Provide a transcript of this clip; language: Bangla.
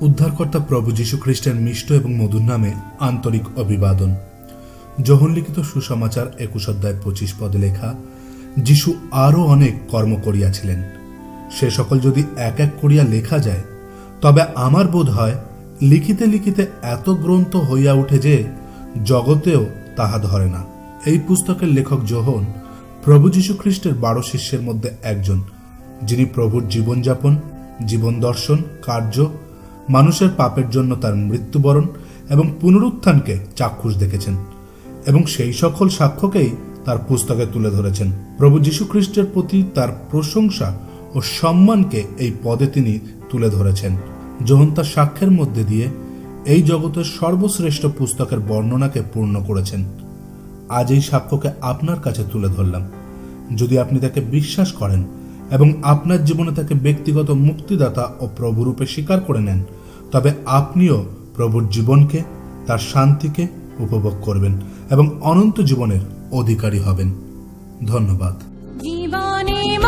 উদ্ধারকর্তা প্রভু যীশু খ্রিস্টের মিষ্ট এবং মধুর নামে আন্তরিক অভিবাদন। যোহন লিখিত সুসমাচার একুশ অধ্যায় পঁচিশ পদে লেখা যিশু আরও অনেক কর্ম করিয়াছিলেন। সে সকল যদি এক এক করিয়া লেখা যায়, তবে আমার বোধ হয় লিখিতে লিখিতে এত গ্রন্থ হইয়া উঠে যে জগতেও তাহা ধরে না। এই পুস্তকের লেখক যোহন প্রভু যীশু খ্রিস্টের বারো শিষ্যের মধ্যে একজন, যিনি প্রভুর জীবনযাপন, জীবন দর্শন, কার্য, মানুষের পাপের জন্য তার মৃত্যুবরণ এবং পুনরুত্থানকে চাক্ষুষ দেখেছেন এবং সেই সকল সাক্ষ্যকেই তার পুস্তকে তুলে ধরেছেন। প্রভু যীশু খ্রিস্টের প্রতি তার প্রশংসা ও সম্মানকে এই পদে তিনি তুলে ধরেছেন। যোহন তার সাক্ষ্যের মধ্যে দিয়ে এই জগতের সর্বশ্রেষ্ঠ পুস্তকের বর্ণনাকে পূর্ণ করেছেন, আজ এই সাক্ষ্যকে আপনার কাছে তুলে ধরলাম। যদি আপনি তাকে বিশ্বাস করেন এবং আপনার জীবনে তাকে ব্যক্তিগত মুক্তিদাতা ও প্রভুরূপে স্বীকার করে নেন, তবে আপনিও প্রভুর জীবনকে, তার শান্তিকে উপভোগ করবেন এবং অনন্ত জীবনের অধিকারী হবেন। ধন্যবাদ। জীবনে